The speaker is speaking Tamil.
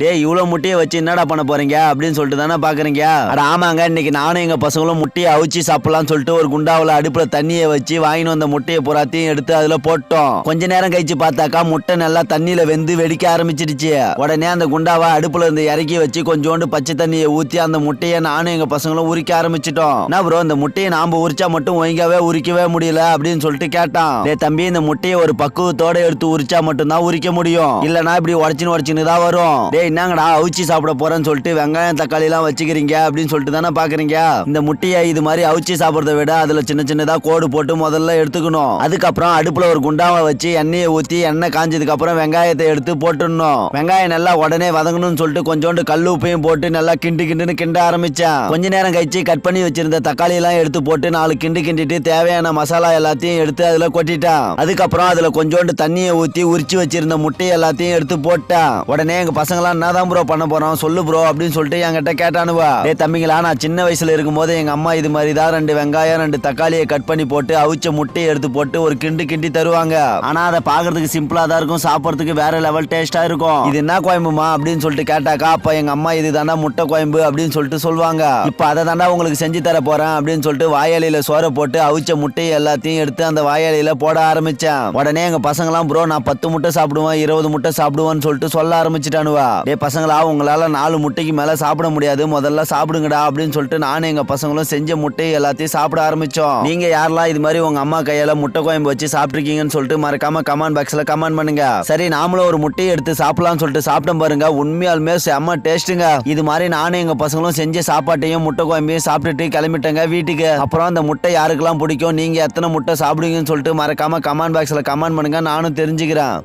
டேய் இவ்வளோ முட்டையை வச்சு என்னடா பண்ண போறீங்க? அப்படின்னு சொல்லிட்டு தானே பாக்குறீங்க? அட ஆமாங்க இன்னைக்கு நானும் எங்க பசங்களும் முட்டையை அவிச்சு சாப்பிடலாம்னு சொல்லிட்டு ஒரு குண்டாவுல அடுப்புல தண்ணியை வச்சு வாங்கின்னு வந்த முட்டையை புறாத்தையும் எடுத்து அதுல போட்டோம். கொஞ்ச நேரம் கழிச்சு பார்த்தாக்கா முட்டை நல்லா தண்ணியில வெந்து வெடிக்க ஆரம்பிச்சிடுச்சு. உடனே அந்த குண்டாவை அடுப்புல இருந்து இறக்கி வச்சு கொஞ்சோண்டு பச்சை தண்ணியை ஊத்தி அந்த முட்டையை நானும் எங்க பசங்களும் உரிக்க ஆரம்பிச்சிட்டோம். என்ன ப்ரோ இந்த முட்டையை நாம உரிச்சா மட்டும் ஒழுங்காவே உரிக்கவே முடியல அப்படின்னு சொல்லிட்டு கேட்டான். டேய் தம்பி இந்த முட்டையை ஒரு பக்குவத்தோட எடுத்து உரிச்சா மட்டும்தான் உரிக்க முடியும். இல்லனா இப்படி உடச்சின்னு உடச்சின்னு தான் வரும். டேய் என்னங்கடா அவிச்சு சாப்பிட போறேன்னு சொல்லிட்டு வெங்காயம் தக்காளி எல்லாம் வச்சுக்கிறீங்க அப்படின்னு சொல்லிட்டு தானே பாக்குறீங்க? இந்த முட்டையை இது மாதிரி அவிச்சு சாப்பிடுறத விட அதுல சின்ன சின்னதா கோடு போட்டு முதல்ல எடுத்துக்கணும். அதுக்கப்புறம் அடுப்புல ஒரு குண்டாவை வச்சு எண்ணெயை ஊத்தி எண்ணெய் காஞ்சதுக்கு அப்புறம் வெங்காயத்தை எடுத்து போட்டுடணும். வெங்காயம் நல்லா உடனே வதங்கணும்னு சொல்லிட்டு கொஞ்சோண்டு கல் உப்பையும் போட்டு நல்லா கிண்டு கிண்டுன்னு கிண்ட ஆரம்பிச்சேன். கொஞ்ச நேரம் கழிச்சு கட் பண்ணி வச்சிருந்த தக்காளி எல்லாம் எடுத்து போட்டு நாலு கிண்டு கிண்டிட்டு தேவையான மசாலா எல்லாத்தையும் எடுத்து அதுல கொட்டிட்டேன். அதுக்கப்புறம் அதுல கொஞ்சோண்டு தண்ணியை ஊத்தி உரிச்சு வச்சிருந்த முட்டை எல்லாத்தையும் எடுத்து போட்டேன். உடனே எங்க பசங்களாம் என்னதான் ப்ரோ பண்ண போறோம்? சொல்லு ப்ரோ அப்படின்னு சொல்லிட்டு என்கிட்ட கேட்டானுவா. ஏ தம்பிங்களா நான் சின்ன வயசுல இருக்கும்போது எங்க அம்மா இது மாதிரி தான் ரெண்டு வெங்காயம் ரெண்டு தக்காளியை கட் பண்ணி போட்டு அவிச்ச முட்டையை எடுத்து போட்டு ஒரு கிண்டு கிண்டி தருவாங்க. ஆனா அதை பாக்குறதுக்கு சிம்பிளா தான் இருக்கும். சாப்பிடறதுக்கு வேற லெவல் டேஸ்டா இருக்கும். இது என்ன கோயம்புமா அப்படின்னு சொல்லிட்டு கேட்டாக்கா அப்ப எங்க அம்மா இது தாண்டா முட்டை கோயம்பு அப்படின்னு சொல்லிட்டு சொல்லுவாங்க. இப்ப அதை தாண்டா உங்களுக்கு செஞ்சு தர போறேன் அப்படின்னு சொல்லிட்டு வாயாலியில சோற போட்டு அவிச்ச முட்டையை எல்லாத்தையும் எடுத்து அந்த வாயாலியில போட ஆரம்பிச்சேன். உடனே எங்க பசங்களாம் ப்ரோ நான் பத்து முட்டை சாப்பிடுவேன் இருபது முட்டை சாப்பிடுவேன்னு சொல்லிட்டு சொல்ல ஆரம்பிச்சிட்டானுவா. ஏ பசங்களா உங்களால் நாலு முட்டைக்கு மேலே சாப்பிட முடியாது. முதல்ல சாப்பிடுங்கடா அப்படின்னு சொல்லிட்டு நானும் எங்கள் பசங்களும் செஞ்ச முட்டையை எல்லாத்தையும் சாப்பிட ஆரம்பித்தோம் நீங்கள் யாரெல்லாம் இது மாதிரி உங்கள் அம்மா கையில் முட்டை கோயம்பு வச்சு சாப்பிட்ருக்கீங்கன்னு சொல்லிட்டு மறக்காம கமெண்ட் பாக்ஸில் கமெண்ட் பண்ணுங்க. சரி நாமளும் ஒரு முட்டையை எடுத்து சாப்பிடலாம்னு சொல்லிட்டு சாப்பிட்டோம் பாருங்க. உண்மையாலுமே செம்ம டேஸ்ட்டுங்க இது மாதிரி நானும் எங்கள் பசங்களும் செஞ்ச சாப்பாட்டையும் முட்டை கோயம்பையும் சாப்பிட்டுட்டு கிளம்பிட்டேங்க வீட்டுக்கு. அப்புறம் அந்த முட்டை யாருக்கெல்லாம் பிடிக்கும்? நீங்கள் எத்தனை முட்டை சாப்பிடுவீங்கன்னு சொல்லிட்டு மறக்காம கமெண்ட் பாக்ஸில் கமெண்ட் பண்ணுங்க. நானும் தெரிஞ்சுக்கிறேன்.